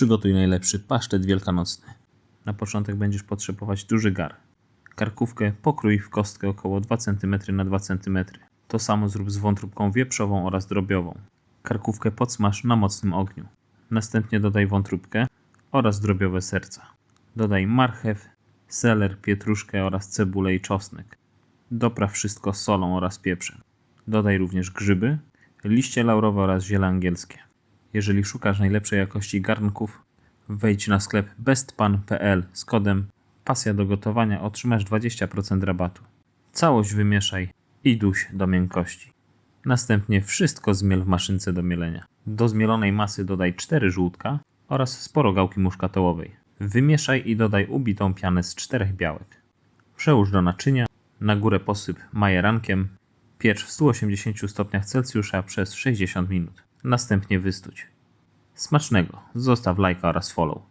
Przygotuj najlepszy pasztet wielkanocny. Na początek będziesz potrzebować duży gar. Karkówkę pokrój w kostkę około 2 cm na 2 cm. To samo zrób z wątróbką wieprzową oraz drobiową. Karkówkę podsmaż na mocnym ogniu. Następnie dodaj wątróbkę oraz drobiowe serca. Dodaj marchew, seler, pietruszkę oraz cebulę i czosnek. Dopraw wszystko solą oraz pieprzem. Dodaj również grzyby, liście laurowe oraz ziele angielskie. Jeżeli szukasz najlepszej jakości garnków, wejdź na sklep bestpan.pl z kodem pasja do gotowania otrzymasz 20% rabatu. Całość wymieszaj i duś do miękkości. Następnie wszystko zmiel w maszynce do mielenia. Do zmielonej masy dodaj 4 żółtka oraz sporo gałki muszkatołowej. Wymieszaj i dodaj ubitą pianę z czterech białek. Przełóż do naczynia, na górę posyp majerankiem, piecz w 180 stopniach Celsjusza przez 60 minut. Następnie wystuć. Smacznego, zostaw lajka oraz follow.